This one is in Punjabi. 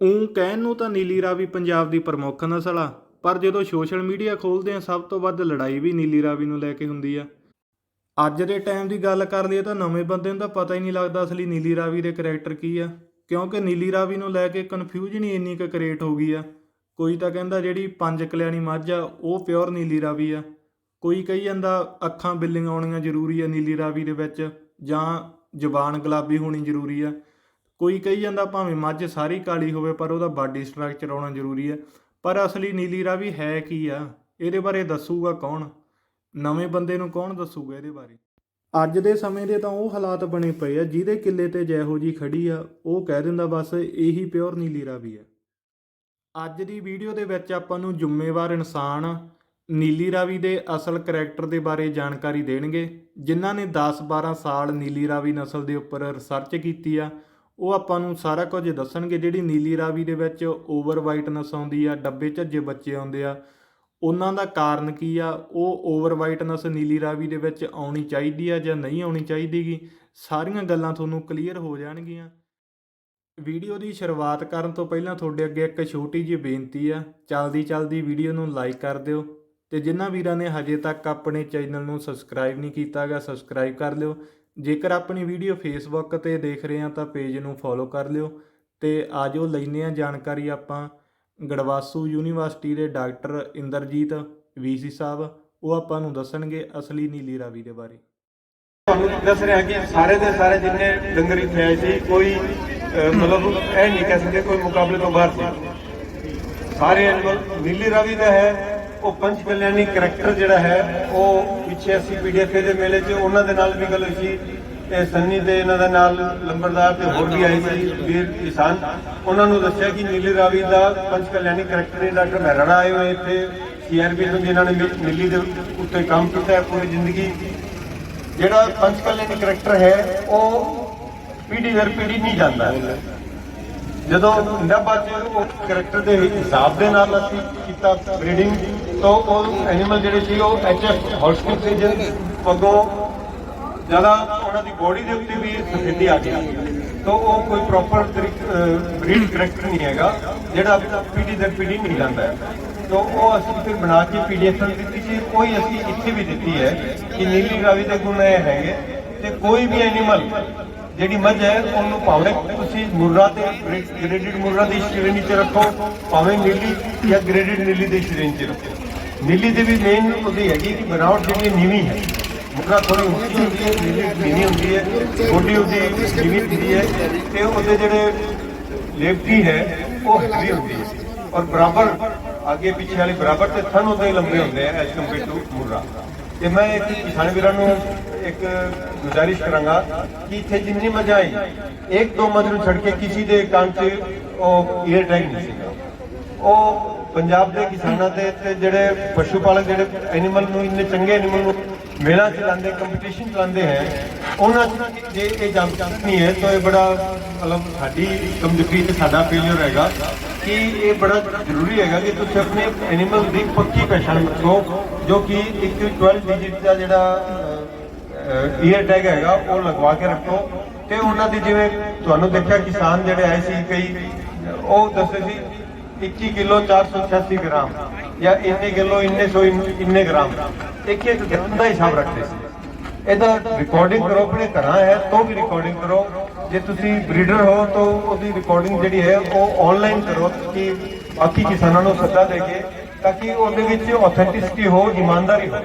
ਊਂ ਕਹਿਣ ਨੂੰ ਤਾਂ ਨੀਲੀ ਰਾਵੀ ਪੰਜਾਬ ਦੀ ਪ੍ਰਮੁੱਖ ਨਸਲ ਆ ਪਰ ਜਦੋਂ ਸੋਸ਼ਲ ਮੀਡੀਆ ਖੋਲ੍ਹਦੇ ਆ, ਸਭ ਤੋਂ ਵੱਧ ਲੜਾਈ ਵੀ ਨੀਲੀ ਰਾਵੀ ਨੂੰ ਲੈ ਕੇ ਹੁੰਦੀ ਆ। ਅੱਜ ਦੇ ਟਾਈਮ ਦੀ ਗੱਲ ਕਰ ਲਈਏ ਤਾਂ ਨਵੇਂ ਬੰਦੇ ਨੂੰ ਤਾਂ ਪਤਾ ਹੀ ਨਹੀਂ ਲੱਗਦਾ ਅਸਲੀ ਨੀਲੀ ਰਾਵੀ ਦੇ ਕਰੈਕਟਰ ਕੀ ਆ, ਕਿਉਂਕਿ ਨੀਲੀ ਰਾਵੀ ਨੂੰ ਲੈ ਕੇ ਕਨਫਿਊਜ਼ਨ ਹੀ ਇੰਨੀ ਕੁ ਕ੍ਰੀਏਟ ਹੋ ਗਈ ਆ। ਕੋਈ ਤਾਂ ਕਹਿੰਦਾ ਜਿਹੜੀ ਪੰਜ ਕਲਿਆਣੀ ਮੱਝ ਆ, ਉਹ ਪਿਓਰ ਨੀਲੀ ਰਾਵੀ ਆ। ਕੋਈ ਕਹੀ ਜਾਂਦਾ ਅੱਖਾਂ ਬਿੱਲੀਆਂ ਆਉਣੀਆਂ ਜ਼ਰੂਰੀ ਆ ਨੀਲੀ ਰਾਵੀ ਦੇ ਵਿੱਚ, ਜਾਂ ਜ਼ਬਾਨ ਗੁਲਾਬੀ ਹੋਣੀ ਜ਼ਰੂਰੀ ਆ। ਕੋਈ ਕਹੀ ਜਾਂਦਾ ਭਾਵੇਂ ਮੱਝ ਸਾਰੀ ਕਾਲੀ ਹੋਵੇ, ਪਰ ਉਹਦਾ ਬਾਡੀ ਸਟਰਕਚਰ ਆਉਣਾ ਜ਼ਰੂਰੀ ਹੈ। ਪਰ ਅਸਲੀ ਨੀਲੀ ਰਾਵੀ ਹੈ ਕੀ ਆ? ਇਹਦੇ ਬਾਰੇ ਦੱਸੂਗਾ ਕੌਣ? ਨਵੇਂ ਬੰਦੇ ਨੂੰ ਕੌਣ ਦੱਸੂਗਾ ਇਹਦੇ ਬਾਰੇ? ਅੱਜ ਦੇ ਸਮੇਂ ਦੇ ਤਾਂ ਉਹ ਹਾਲਾਤ ਬਣੇ ਪਏ ਆ, ਜਿਹਦੇ ਕਿੱਲੇ ਤੇ ਜੈਹੋ ਜੀ ਖੜੀ ਆ, ਉਹ ਕਹਿ ਦਿੰਦਾ ਬਸ ਇਹੀ ਪਿਓਰ ਨੀਲੀ ਰਾਵੀ ਆ। ਅੱਜ ਦੀ ਵੀਡੀਓ ਦੇ ਵਿੱਚ ਆਪਾਂ ਨੂੰ ਜ਼ਿੰਮੇਵਾਰ ਇਨਸਾਨ ਨੀਲੀ ਰਾਵੀ ਦੇ ਅਸਲ ਕਰੈਕਟਰ ਦੇ ਬਾਰੇ ਜਾਣਕਾਰੀ ਦੇਣਗੇ, ਜਿਨ੍ਹਾਂ ਨੇ 10-12 ਸਾਲ ਨੀਲੀ ਰਾਵੀ ਨਸਲ ਦੇ ਉੱਪਰ ਰਿਸਰਚ ਕੀਤੀ ਆ। ਉਹ ਆਪਾਂ ਨੂੰ ਸਾਰਾ ਕੁਝ ਦੱਸਣਗੇ। ਜਿਹੜੀ ਨੀਲੀ ਰਾਵੀ ਦੇ ਵਿੱਚ ਓਵਰ ਵਾਈਟਨੈਸ ਆਉਂਦੀ ਆ, ਡੱਬੇ ਝੱਜੇ ਬੱਚੇ ਆਉਂਦੇ ਆ, ਉਹਨਾਂ ਦਾ ਕਾਰਨ ਕੀ ਆ? ਉਹ ਓਵਰ ਵਾਈਟਨੈਸ ਨੀਲੀ ਰਾਵੀ ਦੇ ਵਿੱਚ ਆਉਣੀ ਚਾਹੀਦੀ ਆ ਜਾਂ ਨਹੀਂ ਆਉਣੀ ਚਾਹੀਦੀਗੀ? ਸਾਰੀਆਂ ਗੱਲਾਂ ਤੁਹਾਨੂੰ ਕਲੀਅਰ ਹੋ ਜਾਣਗੀਆਂ। ਵੀਡੀਓ ਦੀ ਸ਼ੁਰੂਆਤ ਕਰਨ ਤੋਂ ਪਹਿਲਾਂ ਤੁਹਾਡੇ ਅੱਗੇ ਇੱਕ ਛੋਟੀ ਜਿਹੀ ਬੇਨਤੀ ਆ। ਚਲਦੀ ਚਲਦੀ ਵੀਡੀਓ ਨੂੰ ਲਾਈਕ ਕਰ ਦਿਓ ਤੇ ਜਿਨ੍ਹਾਂ ਵੀਰਾਂ ਨੇ ਹਜੇ ਤੱਕ ਆਪਣੇ ਚੈਨਲ ਨੂੰ ਸਬਸਕ੍ਰਾਈਬ ਨਹੀਂ ਕੀਤਾਗਾ ਸਬਸਕ੍ਰਾਈਬ ਕਰ ਲਿਓ। ਜੇਕਰ ਆਪਣੀ ਵੀਡੀਓ ਫੇਸਬੁੱਕ ਤੇ ਦੇਖ ਰਹੇ ਆ ਤਾਂ ਪੇਜ ਨੂੰ ਫੋਲੋ ਕਰ ਲਿਓ ਤੇ ਆਜੋ ਲੈਨੇ ਆ ਜਾਣਕਾਰੀ ਆਪਾਂ। ਗੜਵਾਸੂ ਯੂਨੀਵਰਸਿਟੀ ਦੇ ਡਾਕਟਰ ਇੰਦਰਜੀਤ ਵੀਸੀ ਸਾਹਿਬ, ਉਹ ਆਪਾਂ ਨੂੰ ਦੱਸਣਗੇ ਅਸਲੀ ਨੀਲੀ ਰਾਵੀ ਦੇ ਬਾਰੇ। ਤੁਹਾਨੂੰ ਦੱਸ ਰਿਹਾ ਕਿ ਸਾਰੇ ਦੇ ਸਾਰੇ ਜਿੰਨੇ ਡੰਗਰ ਇੱਥੇ ਆਏ ਸੀ, ਕੋਈ ਮਤਲਬ ਇਹ ਨਹੀਂ ਕਹਿ ਸਕਦੇ ਕੋਈ ਮੁਕਾਬਲੇ ਤੋਂ ਬਾਹਰ ਸੀ। ਸਾਰੇ ਐਨੀਮਲ ਨੀਲੀ ਰਾਵੀ ਦਾ ਹੈ ਉਹ ਪੰਚ ਕਲਿਆਣੀ ਕਰੈਕਟਰ ਜਿਹੜਾ ਹੈ, ਉਹ ਪਿੱਛੇ ਅਸੀਂ ਪੀਡੀਐਫ ਦੇ ਮੇਲੇ 'ਚ ਉਹਨਾਂ ਦੇ ਨਾਲ ਵੀ ਗੱਲ ਹੋਈ ਸੀ ਤੇ ਸੰਨੀ ਦੇ ਇਹਨਾਂ ਦੇ ਨਾਲ ਲੰਬਰਦਾਰ ਤੇ ਹੋਰ ਵੀ ਆਏ ਸੀ, ਵੀਰ ਕਿਸਾਨ। ਉਹਨਾਂ ਨੂੰ ਦੱਸਿਆ ਕਿ ਨੀਲੀ ਰਾਵੀ ਦਾ ਪੰਚ ਕਲਿਆਣੀ ਕਰੈਕਟਰ ਹੈ, ਡਾਕਟਰ ਮਹਿਰਾਣਾ ਆਏ ਹੋਏ ਇੱਥੇ ਸੀਆਰਪੀ ਤੋਂ ਜਿਨ੍ਹਾਂ ਨੇ ਨੀ- ਨੀਲੀ ਦੇ ਉੱਤੇ ਕੰਮ ਕੀਤਾ ਹੈ ਪੂਰੀ ਜ਼ਿੰਦਗੀ। ਜਿਹੜਾ ਪੰਚ ਕਲਿਆਣੀ ਕਰੈਕਟਰ ਹੈ, ਉਹ ਪੀੜੀ ਦਰ ਪੀੜੀ ਨਹੀਂ ਜਾਂਦਾ ਜਦੋਂ ਨੱਬਾ ਚ ਉਹ ਕਰੈਕਟਰ ਦੇ ਹਿਸਾਬ ਦੇ ਨਾਲ ਅਸੀਂ ਕੀਤਾ ਬਰੀਡਿੰਗ ਤਾਂ ਉਹ ਐਨੀਮਲ ਜਿਹੜੇ ਸੀ, ਉਹ ਐਚਐਫ ਹੌਲਸਟਿਨ ਸੀ ਪੱਗੋਂ ਜ਼ਿਆਦਾ ਉਹਨਾਂ ਦੀ ਬੋਡੀ ਦੇ ਉੱਤੇ ਵੀ ਸਫੇਦੀ ਆ ਗਈ। ਤਾਂ ਉਹ ਕੋਈ ਪ੍ਰੋਪਰ ਬਰੀਡ ਕਰੈਕਟਰ ਨਹੀਂ ਹੈਗਾ, ਜਿਹੜਾ ਪੀੜੀ ਦਰ ਪੀੜੀ ਨਹੀਂ ਜਾਂਦਾ ਤਾਂ ਉਹ ਅਸੀਂ ਫਿਰ ਬਣਾ ਕੇ ਪੀਡੀਐਫ ਦਿੱਤੀ ਸੀ। ਕੋਈ ਅਸੀਂ ਇੱਥੇ ਵੀ ਦਿੱਤੀ ਹੈ ਕਿ ਨੀਲੀ ਰਾਵੀ ਦੇ ਗੁਣ ਇਹ ਹੈਗੇ, ਤੇ ਕੋਈ ਵੀ ਐਨੀਮਲ ਜਿਹੜੀ ਮੱਝ ਹੈ, ਉਹਨੂੰ ਭਾਵੇਂ ਤੁਸੀਂ ਮੁਰਰਾ ਤੇ ਗ੍ਰੇਡਡ ਮੁਰਰਾ ਦੀ ਸ਼੍ਰੇਣੀ 'ਚ ਰੱਖੋ, ਭਾਵੇਂ ਨੀਲੀ ਜਾਂ ਗ੍ਰੇਡਡ ਨੀਲੀ ਦੀ ਸ਼੍ਰੇਣੀ 'ਚ ਰੱਖੋ। ਨੀਲੀ ਦੇ ਵੀ ਮੇਨ ਉਹਦੀ ਹੈਗੀ ਕਿ ਬਣਾਵਟ ਜਿਹੜੀ ਨੀਵੀਂ ਹੈ। ਮੁਰਰਾ ਥੋੜੀ ਉੱਚੀ ਹੁੰਦੀ ਹੈ, ਨੀਲੀ ਨੀਵੀਂ ਹੁੰਦੀ ਹੈ, ਗੋਡੀ ਉਹਦੀ ਨੀਵੀਂ ਹੁੰਦੀ ਹੈ ਤੇ ਉਹਦੇ ਜਿਹੜੇ ਲੇਪਟੀ ਹੈ, ਉਹ ਹੈਵੀ ਹੁੰਦੀ ਹੈ। ਔਰ ਬਰਾਬਰ, ਅੱਗੇ ਪਿੱਛੇ ਵਾਲੇ ਬਰਾਬਰ ਤੇ ਥਨ ਉਹਦੇ ਲੰਬੇ ਹੁੰਦੇ ਆ ਐਸ ਕੰਪੇਅਰ ਟੂ ਮੁਰਰਾ। ਤੇ ਮੈਂ ਇੱਕ ਕਿਸਾਨ ਵੀਰਾਂ ਨੂੰ ਇੱਕ ਗੁਜ਼ਾਰਿਸ਼ ਕਰਾਂਗਾ ਕਿ ਇੱਥੇ ਜਿੰਨੀ ਮਜ਼ਾ ਆਈ, ਇੱਕ ਦੋ ਮੱਝ ਨੂੰ ਛੱਡ ਕੇ ਕਿਸੇ ਦੇ ਕੰਨ 'ਚ ਉਹ ਈਅਰ ਟੈਗ ਨਹੀਂ ਸੀਗਾ। ਉਹ ਪੰਜਾਬ ਦੇ ਕਿਸਾਨਾਂ ਦੇ ਤੇ ਜਿਹੜੇ ਪਸ਼ੂ ਪਾਲਕ ਜਿਹੜੇ ਐਨੀਮਲ ਨੂੰ ਇੰਨੇ ਚੰਗੇ ਐਨੀਮਲ ਨੂੰ ਮੇਲਾ ਚਲਾਉਂਦੇ ਕੰਪੀਟੀਸ਼ਨ ਚਲਾਉਂਦੇ ਹੈ, ਉਹਨਾਂ 'ਚ ਜੇ ਇਹ ਜਾਣਕਾਰੀ ਨਹੀਂ ਹੈ, ਤਾਂ ਇਹ ਬੜਾ ਮਤਲਬ ਸਾਡੀ ਕਮਜ਼ੋਰੀ ਤੇ ਸਾਡਾ ਫੇਲਿਅਰ ਹੈਗਾ ਕਿ ਇਹ ਬੜਾ ਜ਼ਰੂਰੀ ਹੈਗਾ ਕਿ ਤੁਸੀਂ ਆਪਣੇ ਐਨੀਮਲ ਦੀ ਪੱਕੀ ਪਛਾਣ ਰੱਖੋ, ਜੋ ਕਿ ਇੱਕ 12 ਡਿਜਿਟ ਦਾ ਜਿਹੜਾ ਈਅਰ ਟੈਗ ਹੈਗਾ, ਉਹ ਲਗਵਾ ਕੇ ਰੱਖੋ। ਤੇ ਉਹਨਾਂ ਦੀ ਜਿਵੇਂ ਤੁਹਾਨੂੰ ਦੇਖਿਆ ਕਿਸਾਨ ਜਿਹੜੇ ਆਏ ਸੀ, ਕਈ, ਉਹ ਦੱਸੇ ਸੀ 21 ਕਿਲੋ 486 ਗ੍ਰਾਮ ਜਾਂ ਇੰਨੇ ਕਿਲੋ, ਇੰਨੇ ਸੌ, ਇੰਨੇ ਇੰਨੇ ਗ੍ਰਾਮ। ਇੱਕ ਇੱਕ ਗ੍ਰਾਮ ਦਾ ਹਿਸਾਬ ਰੱਖਦੇ ਸੀ। ਇਹਦਾ ਰਿਕਾਰਡਿੰਗ ਕਰੋ, ਆਪਣੇ ਘਰਾਂ ਹੈ, ਤੋਂ ਵੀ ਰਿਕਾਰਡਿੰਗ ਕਰੋ। ਜੇ ਤੁਸੀਂ ਬਰੀਡਰ ਹੋ, ਤਾਂ ਉਹਦੀ ਰਿਕਾਰਡਿੰਗ ਜਿਹੜੀ ਹੈ, ਉਹ ਆਨਲਾਈਨ ਕਰੋ, ਕਿ ਬਾਕੀ ਕਿਸਾਨਾਂ ਨੂੰ ਸੱਦਾ ਦੇ ਕੇ, ਤਾਂ ਕਿ ਉਹਦੇ ਵਿੱਚ ਆਥੈਂਟਿਸਿਟੀ ਹੋ, ਇਮਾਨਦਾਰੀ ਹੋ।